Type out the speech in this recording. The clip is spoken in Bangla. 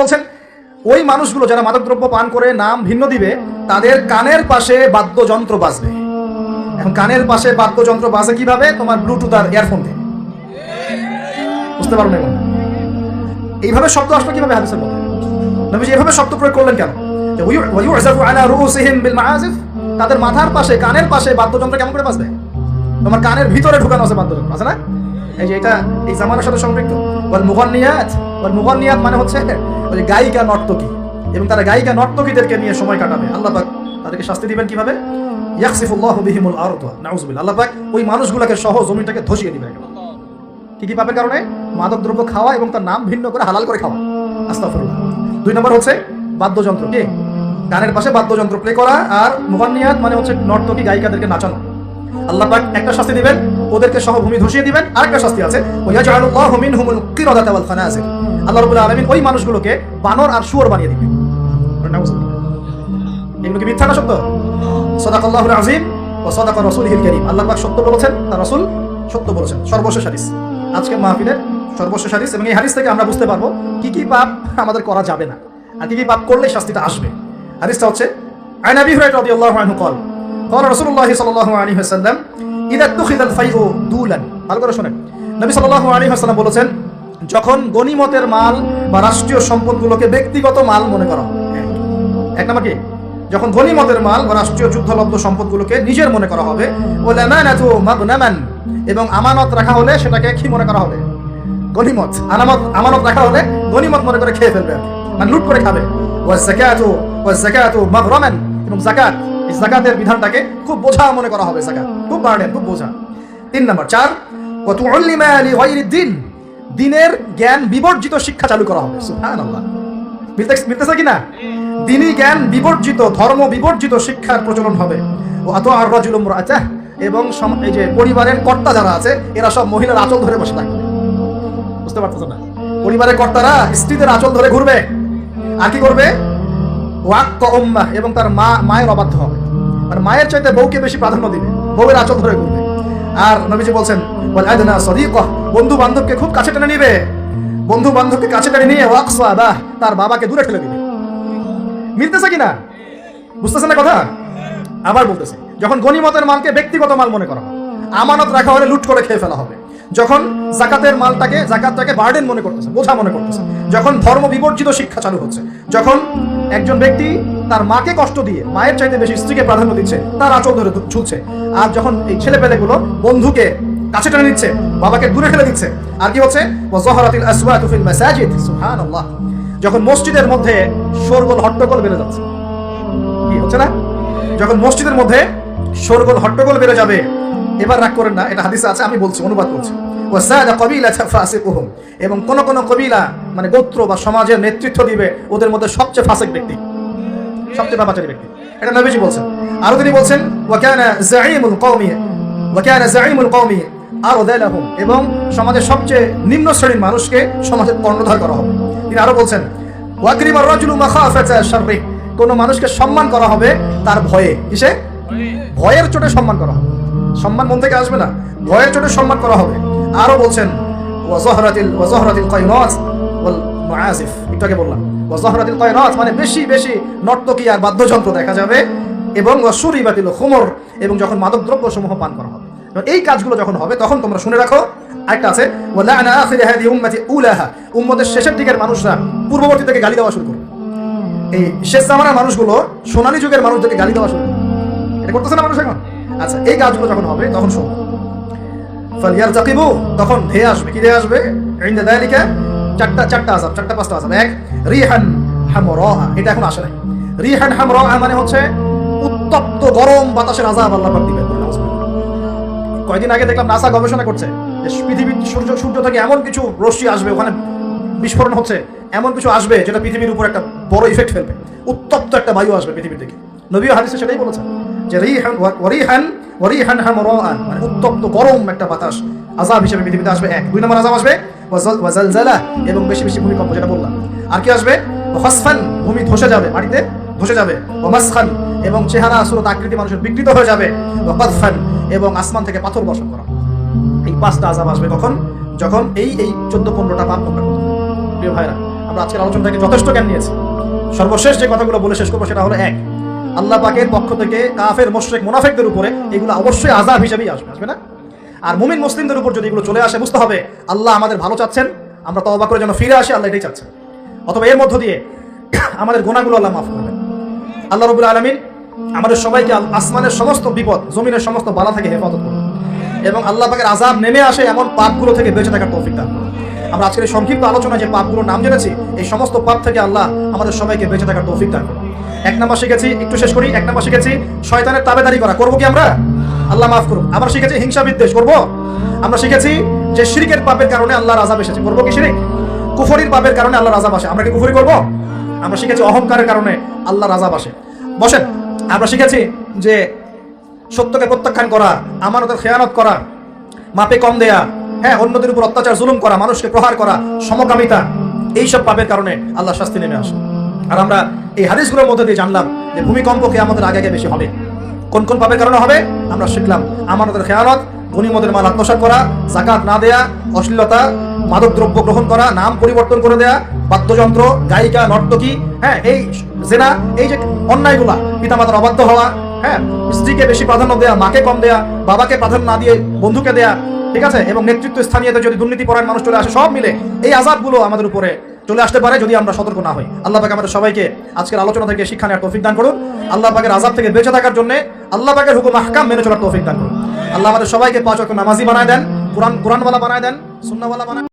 বলছেন ওই মানুষগুলো যারা মাদকদ্রব্য পান করে নাম ভিন্ন দিবে তাদের কানের পাশে বাদ্যযন্ত্র বাজবে এখন কানের পাশে বাদ্যযন্ত্র বাজে কীভাবে তোমার ব্লুটুথ আর ইয়ারফোন দিয়ে বুঝতে পারো না এইভাবে শব্দ আসলো কীভাবে হাদিসের মধ্যে নবীজি এভাবে শব্দ প্রয়োগ করলেন কেন তাদের মাথার পাশে কানের পাশে বাদ্যযন্ত্র কেমন করে বাজবে তোমার কানের ভিতরে ঢুকানো আছে বাদ্যযন্ত্র আছে না? এই যে এটা, এই জামানার সাথে সম্পৃক্ত। ওয়াল মুগান্নিয়াত ওয়াল মুগান্নিয়াত মানে হচ্ছে ওই যে গায়িকা নর্তকী। এবং তারা গায়িকা নর্তকীদেরকে নিয়ে সময় কাটাবে। আল্লাহ পাক তাদেরকে শাস্তি দিবেন কীভাবে? ইয়াকসিফুল্লাহু বিহিমুল আরদ নাউজুবিল্লাহ আল্লাহ পাক ওই মানুষগুলোকে সহ জমিটাকে ধসিয়ে দিবে কি কি পাপের কারণে? মাদক দ্রব্য খাওয়া এবং তার নাম ভিন্ন করে হালাল করে খাওয়া। আস্তাফরুল্লাহ দুই নম্বর হচ্ছে বাদ্যযন্ত্র, কি? গানের পাশে বাদ্যযন্ত্র প্লে করা আর মুগান্নিয়াত মানে হচ্ছে নর্তকী গায়িকাদেরকে নাচানো। আল্লাহ পাক একটা শাস্তি দিবেন, ওদেরকে সহভূমি ধসিয়ে দিবেন শাস্তি আছে, ওয়াজআলুল্লাহু মিনহুমুল ওয়াল আল্লাহ রাব্বুল আলামিন ওই মানুষগুলোকে বানর আর বানিয়ে দিবেন। এগুলো কি মিথ্যা না সত্য? আযীম ওয়া কারীম। আল্লাহ পাক সত্য বলেছেন, তার রাসূল সত্য বলেছেন। সর্বশেষ হাদিস। আজকে মাহফিলের সর্বশেষ হাদিস এবং এই হাদিস থেকে আমরা বুঝতে পারব কি কি পাপ আমাদের করা যাবে না, আর কি কি পাপ করলে শাস্তিটা আসবে। হাদিসটা হচ্ছে আইন আবি রাদিয়াল্লাহু আনহু কল قال رسول الله صلى الله عليه وسلم اذا اتخذ الفيء دولا ভালো করে শুনেন নবী সাল্লাল্লাহু আলাইহি ওয়াসাল্লাম বলেছেন যখন গনিমতের মাল বা রাষ্ট্রীয় সম্পদগুলোকে ব্যক্তিগত মাল মনে করা হয় এক নম্বর কি যখন গনিমতের মাল বা রাষ্ট্রীয় যুদ্ধলব্ধ সম্পদগুলোকে নিজের মনে করা হবে ও লামানাতু মাগনামান এবং আমানত রাখা হলে সেটাকে কি মনে করা হবে গনিমত আনামত আমানত রাখা হলে গনিমত মনে করে খেয়ে ফেলবে আর কি। মানে লুট করে খাবে ওয়া যাকাতু ওয়া যাকাতু মাগরামান এবং যাকাত এই যাকাতের বিধানটাকে খুব বোঝা মনে করা হবে যাকাত খুব বার্ডেন খুব বোঝা। তিন নম্বর, চার তুআল্লিমা দিন দিনের জ্ঞান বিবর্জিত শিক্ষা চালু করা হবে মিলতেছে কি না দিনই জ্ঞান বিবর্জিত, ধর্ম বিবর্জিত শিক্ষার প্রচলন হবে। ও আর রাজুল আচাহ এবং এই যে পরিবারের কর্তা যারা আছে, এরা সব মহিলার আঁচল ধরে বসে থাকবে। বুঝতে না? পরিবারের কর্তারা স্ত্রীদের আঁচল ধরে ঘুরবে। আর কি করবে? ওয়াক্ক উম্মাহ এবং তার মা, মায়ের অবাধ্য হবে। আর মায়ের চাইতে বউকে বেশি প্রাধান্য দিবে, বউয়ের আঁচল ধরে ঘুরবে আর নবীজি বলছেন বল আদনা সদিকহ বন্ধু বান্ধবকে খুব কাছে টেনে নিবে। বন্ধু বান্ধবকে কাছে টেনে নিয়ে ওয়াকসা বাহ তার বাবাকে দূরে ঠেলে দিবে। মিলতেছে কিনা? বুঝতেছে না কথা? আবার বলতেছে, যখন গনিমতের মালকে ব্যক্তিগত মাল মনে করা আমানত রাখা হলে লুট করে খেয়ে ফেলা হবে। যখন জাকাতের মালটাকে, জাকাতটাকে বার্ডেন মনে করতেছে, বোঝা মনে করতেছে, যখন ধর্ম বিবর্জিত শিক্ষা চালু হচ্ছে, যখন একজন ব্যক্তি তার মাকে কষ্ট দিয়ে মায়ের চাইতে বেশি স্ত্রীকে প্রাধান্য দিচ্ছে, তার আচল ধরে ঝুলছে। আর যখন এই ছেলে পেলেগুলো বন্ধুকে কাছে টেনে নিচ্ছে, বাবাকে দূরে ফেলে দিচ্ছে, আর কি হচ্ছে? যখন মসজিদের মধ্যে শোরগোল হট্টগোল বেড়ে যাচ্ছে, কি হচ্ছে না? যখন মসজিদের মধ্যে শোরগোল হট্টগোল বেড়ে যাবে এবার রাগ করেন না, এটা হাদিসে আছে, আমি বলছি, অনুবাদ করছি। কবিলা এবং কোন কোন কবিলা মানে গোত্র বা সমাজের নেতৃত্ব দিবে, ওদের মধ্যে সবচেয়ে ফাসিক ব্যক্তি। সবচেয়ে পাপাচারী ব্যক্তি। এটা নবীজি বলছেন। আরও তিনি বলছেন ওয়াকানা আরদালাহুম এবং সমাজের সবচেয়ে নিম্ন শ্রেণির মানুষকে সমাজের কর্ণধার করা হবে। তিনি আরও বলছেন ওয়াকরিমার রাজুলু মাখাফাতা শাররি কোন মানুষকে সম্মান করা হবে তার ভয়ে। কিসে? ভয়ের চোটে সম্মান করা হবে। সম্মান মন থেকে আসবে না। ভয়ের চোটে সম্মান করা হবে। আরও বলছেন ওয়াজহরাতিল ওয়াজহরাতিল ওয়াল আগে বললাম। ওয়াজহরাতিল মানে বেশি বেশি নর্তকী আর বাদ্যযন্ত্র দেখা যাবে এবং খুমর এবং যখন সমূহ পান করা হবে। এই কাজগুলো যখন হবে, তখন তোমরা শুনে রাখো। একটা আছে ওয়ালানা আখিরি হাদি উম্মতি উলাহা। উম্মতের শেষের দিকের মানুষরা পূর্ববর্তী থেকে গালি দেওয়া শুরু করবে। এই শেষ জামানার মানুষগুলো সোনালী যুগের মানুষদেরকে গালি দেওয়া শুরু করবে। এটা করতেছে না মানুষ এখন? আচ্ছা এই কাজগুলো যখন হবে, তখন শোনো ফালিয়ার তখন ধেয়ে আসবে। আসবে? ইনদা চারটা চারটা আযাব, চারটা, পাঁচটা আযাব। এক, রিহান এটা এখন আসে নাই। রিহান মানে হচ্ছে উত্তপ্ত গরম বাতাসের আযাব আল্লাহ পাক দিবেন। কয়দিন আগে দেখলাম নাসা গবেষণা করছে যে পৃথিবীর সূর্য সূর্য থেকে এমন কিছু রশ্মি আসবে, ওখানে বিস্ফোরণ হচ্ছে, এমন কিছু আসবে যেটা পৃথিবীর উপর একটা বড় ইফেক্ট ফেলবে। উত্তপ্ত একটা বায়ু আসবে পৃথিবীর থেকে নবীও হাদিসে সেটাই বলেছেন। যে রিহান ওয়ারিহান ওয়ারিহান হামরান মানে উত্তপ্ত, গরম একটা বাতাস। আযাব হিসেবে পৃথিবীতে আসবে এক। দুই নম্বর আযাব আসবে, ওয়াজাল- ওয়াজালজালা, এবং বেশি বেশি ভূমিকম্প, যেটা বললাম। আর কি আসবে? ওয়াসফান, ভূমি ধসে যাবে, মাটিতে ধসে যাবে। ওমাসখান এবং চেহারা সুরত আকৃতি মানুষের বিকৃত হয়ে যাবে। ওয়াকাদফান এবং আসমান থেকে পাথর বর্ষণ করা। এই পাঁচটা আজাব আসবে কখন? যখন এই এই চোদ্দ, পনেরোটা পাপ করতে প্রিয় ভাইরা, আমরা আজকের আলোচনা থেকে যথেষ্ট জ্ঞান নিয়েছি। সর্বশেষ যে কথাগুলো বলে শেষ করব সেটা হলো এক। আল্লাহ পাকের পক্ষ থেকে কাফের, মোশরেক, মুনাফেকদের উপরে এগুলো অবশ্যই আজাব হিসেবেই আসবে আসবে না? আর মুমিন মুসলিমদের উপর যদি এগুলো চলে আসে, বুঝতে হবে আল্লাহ আমাদের ভালো চাচ্ছেন, আমরা তওবা করে যেন ফিরে আসি, আল্লাহ এটাই চাচ্ছেন। অথবা এর মধ্য দিয়ে আমাদের গোনাগুলো আল্লাহ মাফ করবেন। আল্লাহ রবুল আলমিন আমাদের সবাইকে আসমানের সমস্ত বিপদ, জমিনের সমস্ত বালা থেকে হেফাজত করুন। এবং আল্লাহ পাকের আজাব নেমে আসে এমন পাপগুলো থেকে বেঁচে থাকার তৌফিক দান। আমরা আজকের সংক্ষিপ্ত আলোচনা যে পাপগুলোর নাম জেনেছি, এই সমস্ত পাপ থেকে আল্লাহ আমাদের সবাইকে বেঁচে থাকার তৌফিক দান করুন। এক নাম্বার শিখেছি, একটু শেষ করি, এক নাম্বার শিখেছি, শয়তানের তাবেদারি করা, করব কি আমরা? আল্লাহ মাফ করুন আমরা শিখেছি হিংসা বিদ্বেষ, করব? আমরা শিখেছি যে শিরিকের পাপের কারণে আল্লাহর আজাব এসেছে করব কি শিরিক? কুফরির পাপের কারণে আল্লাহর আজাব আসে আমরা কি কুফরি করব? আমরা শিখেছি অহংকারের কারণে আল্লাহর আজাব আসে বসেন, আমরা শিখেছি যে সত্যকে প্রত্যাখ্যান করা, আমানতের খেয়ানত করা, মাপে কম দেয়া হ্যাঁ অন্যদের উপর অত্যাচার, জুলুম করা, মানুষকে প্রহার করা, সমকামিতা, এইসব পাপের কারণে আল্লাহ শাস্তি নেমে আসে। আর আমরা এই হাদিসগুলোর মধ্যে দিয়ে জানলাম যে ভূমিকম্পকে আমাদের আগে আগে বেশি হবে। কোন কোন পাপের কারণে হবে? আমরা শিখলাম আমানতের খেয়ানত গণিমদের মাল আত্মসাৎ করা জাকাত না দেয়া, অশ্লীলতা, মাদক দ্রব্য গ্রহণ করা, নাম পরিবর্তন করে দেয়া, বাদ্যযন্ত্র, গায়িকা, নর্তকী হ্যাঁ এই জেনা, এই যে অন্যায়গুলা, পিতামাতার অবাধ্য হওয়া হ্যাঁ স্ত্রীকে বেশি প্রাধান্য দেয়া, মাকে কম দেয়া, বাবাকে প্রাধান্য না দিয়ে বন্ধুকে দেয়া, ঠিক আছে? এবং নেতৃত্ব স্থানীয়তে যদি দুর্নীতি পরায়ণ মানুষ চলে আসে, সব মিলে এই আজাদগুলো আমাদের উপরে চলে আসতে পারে যদি আমরা সতর্ক না হই। আল্লাহ পাকে আমাদের সবাইকে আজকের আলোচনা থেকে শিক্ষা নেওয়ার তৌফিক দান করুন। আল্লাহ পাকের আজাদ থেকে বেঁচে থাকার জন্য আল্লাহ পাকের হুকুম আহকাম মেনে চলার তৌফিক দান করুন। আল্লাহ আমাদের সবাইকে পাঁচ নামাজি বানায় দেন, কোরআন কোরআনওয়ালা বানায় দেন, সুন্নাওয়ালা বানায়